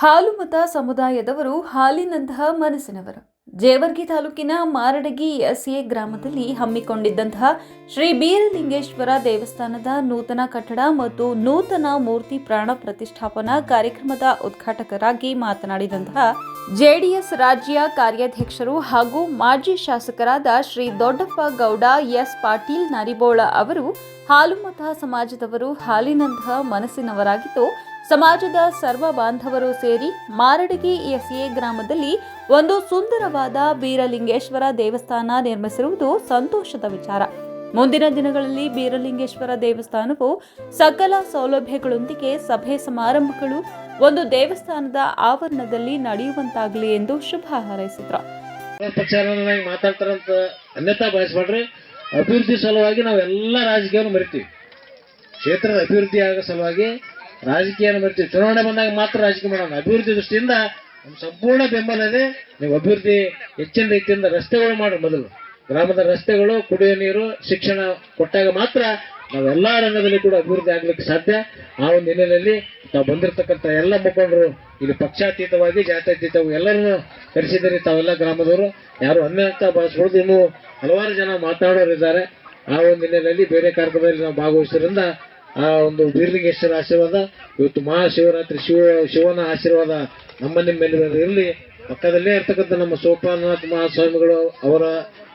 ಹಾಲು ಮತ ಸಮುದಾಯದವರು ಹಾಲಿನಂತಹ ಮನಸ್ಸಿನವರು. ಜೇವರ್ಗಿ ತಾಲೂಕಿನ ಮಾರಡಗಿ ಎಸ್ಎ ಗ್ರಾಮದಲ್ಲಿ ಹಮ್ಮಿಕೊಂಡಿದ್ದಂತಹ ಶ್ರೀ ಬೀರಲಿಂಗೇಶ್ವರ ದೇವಸ್ಥಾನದ ನೂತನ ಕಟ್ಟಡ ಮತ್ತು ನೂತನ ಮೂರ್ತಿ ಪ್ರಾಣ ಪ್ರತಿಷ್ಠಾಪನಾ ಕಾರ್ಯಕ್ರಮದ ಉದ್ಘಾಟಕರಾಗಿ ಮಾತನಾಡಿದಂತಹ ಜೆಡಿಎಸ್ ರಾಜ್ಯ ಕಾರ್ಯಾಧ್ಯಕ್ಷರು ಹಾಗೂ ಮಾಜಿ ಶಾಸಕರಾದ ಶ್ರೀ ದೊಡ್ಡಪ್ಪ ಗೌಡ, ಎಸ್ ಪಾಟೀಲ್ ನರಿಬೋಳ ಅವರು ಹಾಲುಮತ ಸಮಾಜದವರು ಹಾಲಿನಂತಹ ಮನಸ್ಸಿನವರಾಗಿದ್ದು ಸಮಾಜದ ಸರ್ವ ಬಾಂಧವರು ಸೇರಿ ಮಾರಡಗಿ ಎಸ್ಎ ಗ್ರಾಮದಲ್ಲಿ ಒಂದು ಸುಂದರವಾದ ಬೀರಲಿಂಗೇಶ್ವರ ದೇವಸ್ಥಾನ ನಿರ್ಮಿಸಿರುವುದು ಸಂತೋಷದ ವಿಚಾರ. ಮುಂದಿನ ದಿನಗಳಲ್ಲಿ ಬೀರಲಿಂಗೇಶ್ವರ ದೇವಸ್ಥಾನವು ಸಕಲ ಸೌಲಭ್ಯಗಳೊಂದಿಗೆ ಸಭೆ ಸಮಾರಂಭಗಳು ಒಂದು ದೇವಸ್ಥಾನದ ಆವರಣದಲ್ಲಿ ನಡೆಯುವಂತಾಗಲಿ ಎಂದು ಶುಭ ಹಾರೈಸಿದ್ರು. ಅಭಿವೃದ್ಧಿ ಸಲುವಾಗಿ ನಾವೆಲ್ಲ ರಾಜಕೀಯವನ್ನು ಮರಿತೀವಿ. ಕ್ಷೇತ್ರದ ಅಭಿವೃದ್ಧಿ ಆಗೋ ಸಲುವಾಗಿ ರಾಜಕೀಯನ ಬರ್ತೀವಿ ಚುನಾವಣೆ ಬಂದಾಗ ಮಾತ್ರ ರಾಜಕೀಯ ಮಾಡೋಣ. ಅಭಿವೃದ್ಧಿ ದೃಷ್ಟಿಯಿಂದ ನಮ್ಮ ಸಂಪೂರ್ಣ ಬೆಂಬಲ ಇದೆ. ನೀವು ಅಭಿವೃದ್ಧಿ ಹೆಚ್ಚಿನ ರೀತಿಯಿಂದ ರಸ್ತೆಗಳು ಮಾಡಿ ಮೊದಲು. ಗ್ರಾಮದ ರಸ್ತೆಗಳು ಕುಡಿಯುವ ನೀರು, ಶಿಕ್ಷಣ ಕೊಟ್ಟಾಗ ಮಾತ್ರ ನಾವೆಲ್ಲಾ ರಂಗದಲ್ಲಿ ಕೂಡ ಅಭಿವೃದ್ಧಿ ಆಗ್ಲಿಕ್ಕೆ ಸಾಧ್ಯ. ಆ ಒಂದು ಹಿನ್ನೆಲೆಯಲ್ಲಿ ತಾವು ಬಂದಿರತಕ್ಕಂಥ ಎಲ್ಲ ಮುಖಂಡರು, ಇಲ್ಲಿ ಪಕ್ಷಾತೀತವಾಗಿ, ಜಾತ್ಯತೀತವಾಗಿ ಎಲ್ಲರನ್ನು ಕರೆಸಿದ್ದೀರಿ ತಾವೆಲ್ಲ ಗ್ರಾಮದವರು. ಯಾರು ಅನ್ಯ ಅಂತ ಬಳಸ್ಕೊಳ್ಳೋದು ಇನ್ನೂ ಹಲವಾರು ಜನ ಮಾತನಾಡೋರಿದ್ದಾರೆ. ಆ ಒಂದು ಹಿನ್ನೆಲೆಯಲ್ಲಿ ಬೇರೆ ಕಾರ್ಯಕ್ರಮದಲ್ಲಿ ನಾವು ಭಾಗವಹಿಸೋದ್ರಿಂದ ಆ, ಒಂದು ವೀರಲಿಂಗೇಶ್ವರ ಆಶೀರ್ವಾದ, ಇವತ್ತು ಮಹಾಶಿವರಾತ್ರಿ ಶಿವ, ಶಿವನ ಆಶೀರ್ವಾದ ನಮ್ಮ ಮೇಲೆ ಇರಲಿ. ಪಕ್ಕದಲ್ಲೇ ಇರ್ತಕ್ಕಂಥ ನಮ್ಮ ಸೋಪಾನನಾಥ ಮಹಾಸ್ವಾಮಿಗಳು, ಅವರ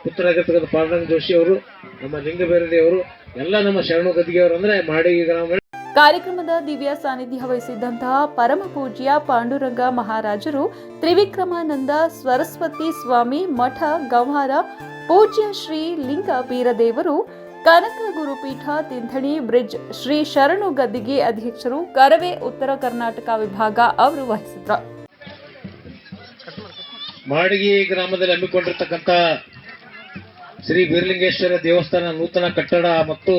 ಪುತ್ರರಾಗಿರ್ತಕ್ಕಂಥ ಪಾಂಡುರಂಗ ಜೋಶಿ ಅವರು, ನಮ್ಮ ಲಿಂಗಬೇರಡಿ ಅವರು, ಎಲ್ಲ ನಮ್ಮ ಶರಣು ಗದ್ದಿಗೆಯವರು ಅಂದ್ರೆ ಮಾಡಿ ಗ್ರಾಮ ಕಾರ್ಯಕ್ರಮದ ದಿವ್ಯ ಸಾನ್ನಿಧ್ಯ ವಹಿಸಿದ್ದಂತಹ ಪರಮ ಪೂಜ್ಯ ಪಾಂಡುರಂಗ ಮಹಾರಾಜರು ತ್ರಿವಿಕ್ರಮಾನಂದ ಸರಸ್ವತಿ ಸ್ವಾಮಿ ಮಠ ಗಂಹಾರ ಪೂಜ್ಯ ಶ್ರೀ ಲಿಂಗ ಬೀರದೇವರು ಕನಕ ಗುರುಪೀಠ ತಿಂಥಣಿ ಬ್ರಿಡ್ಜ್, ಶ್ರೀ ಶರಣು ಗದ್ದಿಗೆ ಅಧ್ಯಕ್ಷರು, ಕರವೇ ಉತ್ತರ ಕರ್ನಾಟಕ ವಿಭಾಗ ಅವರು ವಹಿಸಿದ್ರು ಮಾಡಗಿ ಗ್ರಾಮದಲ್ಲಿ ಹಮ್ಮಿಕೊಂಡಿರ್ತಕ್ಕಂಥ ಶ್ರೀ ಬೀರಲಿಂಗೇಶ್ವರ ದೇವಸ್ಥಾನ ನೂತನ ಕಟ್ಟಡ ಮತ್ತು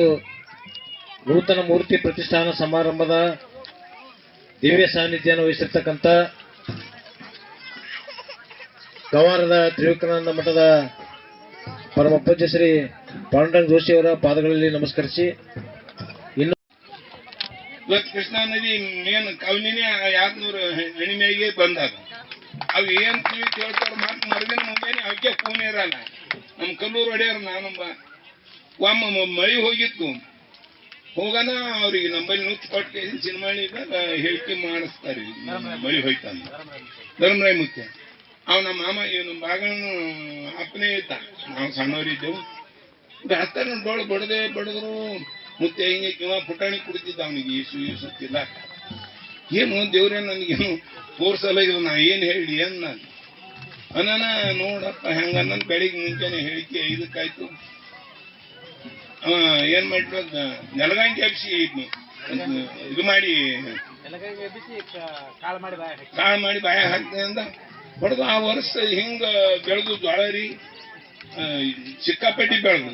ನೂತನ ಮೂರ್ತಿ ಪ್ರತಿಷ್ಠಾನ ಸಮಾರಂಭದ ದಿವ್ಯ ಸಾನ್ನಿಧ್ಯವನ್ನು ವಹಿಸಿರ್ತಕ್ಕಂಥ ಗವಾರದ ತ್ರಿವಿಕ್ರಾನಂದ ಮಠದ ಪರಮ ಪೂಜ್ಯ ಶ್ರೀ ಪಾಂಡುರಂಗ ಜೋಶಿ ಅವರ ಪಾದಗಳಲ್ಲಿ ನಮಸ್ಕರಿಸಿ. ಇನ್ನು ಇವತ್ತು ಕೃಷ್ಣಾ ನದಿ ಮೇನ್ ಕಲ್ಮಿನೇ ಯಾರ್ನೂರು ಎಣಿಮೆಗೆ ಬಂದಾಗ ಅವು ಏನ್ ಕಿವಿ ಕೇಳ್ತಾರ ಮಾತು ಮರದಿನ ಮುಂಜಾನೆ ಅವಕ್ಕೆ ಫೋನ್ ಇರಲ್ಲ. ನಮ್ಮ ಕಲ್ಲೂರು ಹೊಡೆಯವ್ರು ನಾನೊಬ್ಬ, ಒಮ್ಮ ಮಳಿ ಹೋಗಿತ್ತು. ಹೋಗನ ಅವ್ರಿಗೆ ನಂಬಲ್ಲಿ ನುಚ್ಚು ಕೊಟ್ಟು ಸಿನಿಮಾಳಿದಾಗ ಹೇಳಿಕೆ ಮಾಡಿಸ್ತಾರೆ. ಮಳಿ ಹೋಯ್ತಂದ ಧರ್ಮರಾಯ್ ಮುತ್ಯ ಅವ್ ನಮ್ಮ ಮಾಮ, ಇವನು ಬಾಗಣ್ಣನು ಅಪ್ಪನೇ ಇತ್ತ ನಾವು ಸಣ್ಣವರಿದ್ದೆವು. ದಾಸ್ತಾನ ಬಹಳ ಬಡದೆ ಬಡದ್ರು. ಮತ್ತೆ ಹಿಂಗೆ ಕಿವ ಪುಟಾಣಿ ಕುಡಿತಿದ್ದ ಅವನಿಗೆ ಈಸು ಈಸುತ್ತಿಲ್ಲ ಏನು ದೇವ್ರೇ ನನಗೇನು ಫೋರ್ಸಲ್ಲ ಇದು ನಾ ಏನು ಹೇಳಿ ಏನ್ ನಾನು? ಅನ್ನ ನೋಡಪ್ಪ ಹೆಂಗ ನನ್ನ ಬೆಳಿಗ್ಗೆ ಮುಂಚೆನೆ ಹೇಳಿಕೆ ಇದಕ್ಕಾಯ್ತು ಅವ ಏನ್ ಮಾಡ್ಲ ನೆಲಗಂಗೆ ಹಬ್ಸಿ ಇದು ಮಾಡಿ ಕಾಳು ಮಾಡಿ ಬಾಯ ಹಾಕ್ತೇನೆ ಅಂದ. ಹೊಡೆದು ಆ ವರ್ಷ ಹಿಂಗ ಬೆಳೆದು ಜ್ವಾಳರಿ ಸಿಕ್ಕಾಪಟ್ಟಿ ಬೆಳೆದು.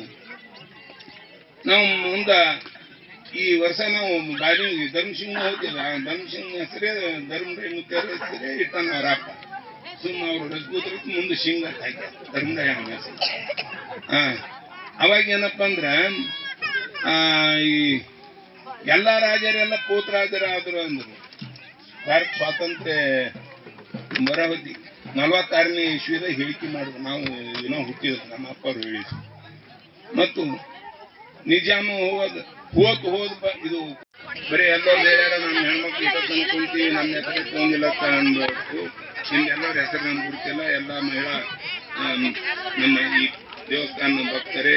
ನಾವು ಮುಂದ ಈ ವರ್ಷ ನಾವು ಬಾರಿ ಧರ್ಮಸಿಂಗ್ ಹೋಗ್ತಿಲ್ಲ ಧರ್ಮಸಿಂಗ್ ಹೆಸರೇ ಧರ್ಮ ಹೆಸರೇ ಇಟ್ಟಾನ ಅವ್ರ ಅಪ್ಪ ಸುಮ್ಮ ಅವ್ರು ರಜಪೂತ್ರ ಮುಂದೆ ಸಿಂಗ್ ಅಂತ ಹಾಕ್ಯಾರ ಧರ್ಮರಾಯ ಹೆಸರು. ಅವಾಗ ಏನಪ್ಪ ಅಂದ್ರ ಈ ಎಲ್ಲ ರಾಜರೆಲ್ಲ ಪೋತರಾಜರಾದ್ರು ಅಂದ್ರು. ಭಾರತ ಸ್ವಾತಂತ್ರ್ಯ ಬರವತಿ ನಲವತ್ತಾರನೇ ಇಸ್ವಿದಾಗ ಹೇಳಿಕೆ ಮಾಡಿದ್ರು. ನಾವು ಏನೋ ಹುಟ್ಟಿದ್ರು, ನಮ್ಮ ಅಪ್ಪರು ಹೇಳಿದ್ರು. ಮತ್ತು ನಿಜಾಮ ಹೋಗೋದು ಹೋದ್ ಹೋದ್ ಇದು ಬರೀ ಎಲ್ಲರೂ ಬೇರೆ ನಮ್ಮ ಹೆಣ್ಮಕ್ಳು ಕುಂತೀವಿ ನಮ್ಮ ಹೆಸರು ತೊಗೊಂಡಿಲ್ಲ ಅಂತ ಇಲ್ಲಿ ಎಲ್ಲರ ಹೆಸರು ನಮ್ಗೆ ಗುರುತಿಲ್ಲ, ಎಲ್ಲ ಮಹಿಳಾ ನಮ್ಮ ಈ ದೇವಸ್ಥಾನ ಭಕ್ತರೇ.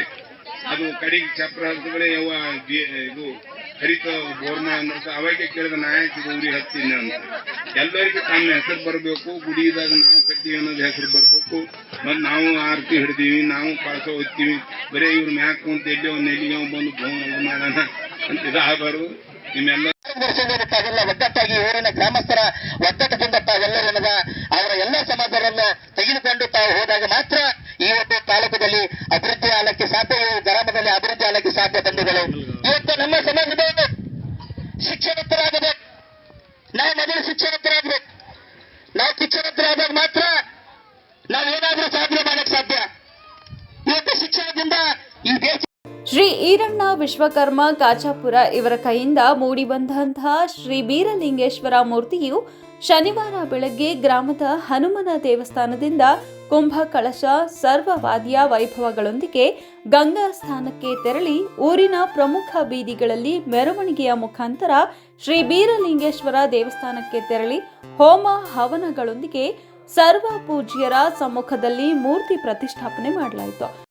ಅದು ಕಡೆಗೆ ಚಪ್ರ ಹಸ್ತಗಳೇ ಯಾವ ಇದು ಹರಿತ ಬೋರ್ಮ ಅನ್ನೋದು ಅವಾಗೆ ಕೇಳಿದ ನಾಯಕ ಇದು ಹತ್ತಿನ ಅಂತ. ಎಲ್ಲರಿಗೂ ತಮ್ಮ ಹೆಸರು ಬರಬೇಕು, ಗುಡಿದಾಗ ನಾವು ಕಟ್ಟಿ ಅನ್ನೋದು ಹೆಸರು ಬರಬೇಕು. ಮತ್ತೆ ನಾವು ಆರತಿ ಹಿಡಿದೀವಿ, ನಾವು ಕಳಸ ಹೋಗ್ತೀವಿ ಬರೀ ಇವ್ರ ಮ್ಯಾಕ್ ಅಂತ ಎಲ್ಲಿ ಒಂದು ಎಲ್ಲಿಗೆ ಬಂದು ಭೋಮ ಇದು ಮಾಡೋಣ ಅಂತ ಇದಾಗಬಾರ್ದು. ನಿಮ್ಮೆಲ್ಲ ತಾವೆಲ್ಲ ಒಗ್ಗಟ್ಟಾಗಿ ಊರಿನ ಗ್ರಾಮಸ್ಥರ ಒಗ್ಗಟ್ಟದಿಂದ ತಾವೆಲ್ಲರನ್ನ ಅವರ ಎಲ್ಲ ಸಮಾಜರನ್ನ ತೆಗೆದುಕೊಂಡು ತಾವು ಹೋದಾಗ ಮಾತ್ರ ಇವತ್ತು ತಾಲೂಕದಲ್ಲಿ ಅಭಿವೃದ್ಧಿ ಆಗಲಿಕ್ಕೆ ಸಾಧ್ಯ, ಗ್ರಾಮದಲ್ಲಿ ಅಭಿವೃದ್ಧಿ ಆಗಲಿಕ್ಕೆ ಸಾಧ್ಯ ಬಂಧುಗಳು. ಇವತ್ತು ನಮ್ಮ ಸಮಾಜದವರು ಶಿಕ್ಷಣತರಾಗಬೇಕು ನಾವು ಮೊದಲು ಶಿಕ್ಷಣತರಾಗಬೇಕು. ನಾವು ಶಿಕ್ಷಣತರಾದಾಗ ಮಾತ್ರ ನಾವು ಏನಾದರೂ ಸಾಧನೆ ಮಾಡಕ್ಕೆ ಸಾಧ್ಯ. ಇವತ್ತು ಶಿಕ್ಷಣದಿಂದ ಈ ದೇಶ ಶ್ರೀ ಈರಣ್ಣ ವಿಶ್ವಕರ್ಮ ಕಾಚಾಪುರ ಇವರ ಕೈಯಿಂದ ಮೂಡಿಬಂದಂತಹ ಶ್ರೀ ಬೀರಲಿಂಗೇಶ್ವರ ಮೂರ್ತಿಯು ಶನಿವಾರ ಬೆಳಗ್ಗೆ ಗ್ರಾಮದ ಹನುಮನ ದೇವಸ್ಥಾನದಿಂದ ಕುಂಭ ಕಳಶ ಸರ್ವವಾದಿಯ ವೈಭವಗಳೊಂದಿಗೆ ಗಂಗಾ ಸ್ಥಾನಕ್ಕೆ ತೆರಳಿ ಊರಿನ ಪ್ರಮುಖ ಬೀದಿಗಳಲ್ಲಿ ಮೆರವಣಿಗೆಯ ಮುಖಾಂತರ ಶ್ರೀ ಬೀರಲಿಂಗೇಶ್ವರ ದೇವಸ್ಥಾನಕ್ಕೆ ತೆರಳಿ ಹೋಮ ಹವನಗಳೊಂದಿಗೆ ಸರ್ವ ಪೂಜ್ಯರ ಸಮ್ಮುಖದಲ್ಲಿ ಮೂರ್ತಿ ಪ್ರತಿಷ್ಠಾಪನೆ ಮಾಡಲಾಯಿತು.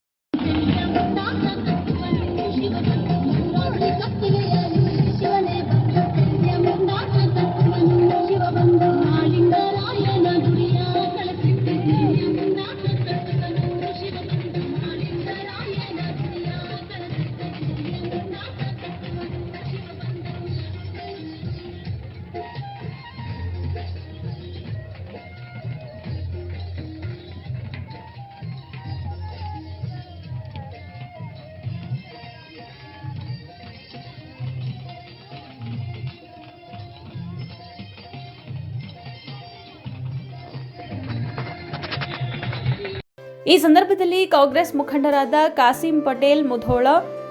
ಈ ಸಂದರ್ಭದಲ್ಲಿ ಕಾಂಗ್ರೆಸ್ ಮುಖಂಡರಾದ ಕಾಸಿಂ ಪಟೇಲ್, ಮುಧೋಳ,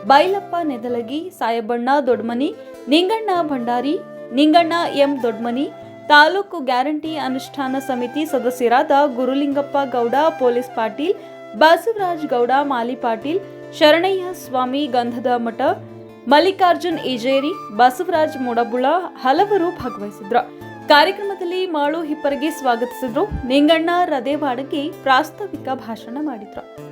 ಬೈಲಪ್ಪ ನೆದಲಗಿ, ಸಾಯಬಣ್ಣ ದೊಡ್ಮನಿ, ನಿಂಗಣ್ಣ ಭಂಡಾರಿ, ನಿಂಗಣ್ಣ ಎಂ ದೊಡ್ಮನಿ, ತಾಲೂಕು ಗ್ಯಾರಂಟಿ ಅನುಷ್ಠಾನ ಸಮಿತಿ ಸದಸ್ಯರಾದ ಗುರುಲಿಂಗಪ್ಪ ಗೌಡ, ಪೊಲೀಸ್ ಪಾಟೀಲ್, ಬಸವರಾಜ್ ಗೌಡ, ಮಾಲಿ ಪಾಟೀಲ್, ಶರಣಯ್ಯ ಸ್ವಾಮಿ ಗಂಧದ ಮಠ, ಮಲ್ಲಿಕಾರ್ಜುನ್ ಇಜೇರಿ ಬಸವರಾಜ್ ಮೂಡಬುಳ ಹಲವರು ಭಾಗವಹಿಸಿದ್ರು ಕಾರ್ಯಕ್ರಮದಲ್ಲಿ ಮಾಳು ಹಿಪ್ಪರಿಗೆ ಸ್ವಾಗತಿಸಿದ್ರು. ನಿಂಗಣ್ಣ ರದೇವಾಡಗಿ ಪ್ರಾಸ್ತಾವಿಕ ಭಾಷಣ ಮಾಡಿದ್ರು.